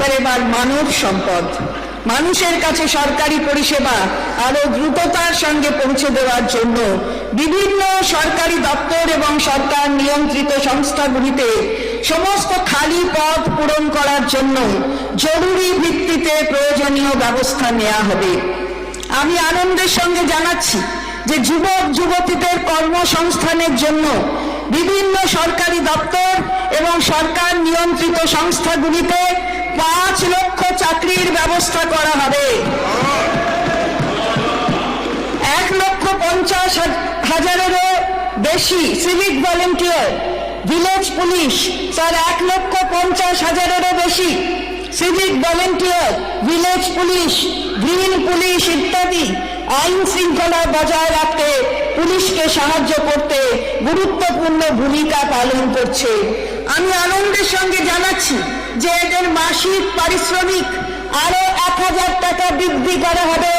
Sir এবার মানব সম্পদ। মানুষের কাছে সরকারি পরিষেবা আরও দ্রুততার সঙ্গে পৌঁছে দেওয়ার জন্য বিভিন্ন সরকারি দপ্তর এবং সরকার নিয়ন্ত্রিত সংস্থাগুলিতে সমস্ত খালি পদ পূরণ করার জন্য জরুরি ভিত্তিতে প্রয়োজনীয় ব্যবস্থা নেওয়া হবে। আমি আনন্দের সঙ্গে জানাচ্ছি যে যুবক, যুবতীদের কর্মসংস্থানের জন্য বিভিন্ন সরকারি দপ্তর এবং সরকার নিয়ন্ত্রিত সংস্থাগুলিতে পাঁচ লক্ষ চাকরির ব্যবস্থা করা হবে। এক লক্ষ পঞ্চাশ হাজারেরও বেশি civic volunteer village police sir এক লক্ষ পঞ্চাশ হাজারেরও বেশি civic volunteer village police green police ইত্যাদি আইন শৃঙ্খলা বজায় রাখতে পুলিশকে সাহায্য করতে গুরুত্বপূর্ণ ভূমিকা পালন করছে। আমি আনন্দের সঙ্গে জানাচ্ছি যে এদের মাসিক পারিশ্রমিক আরও এক হাজার টাকা বৃদ্ধি করা হবে।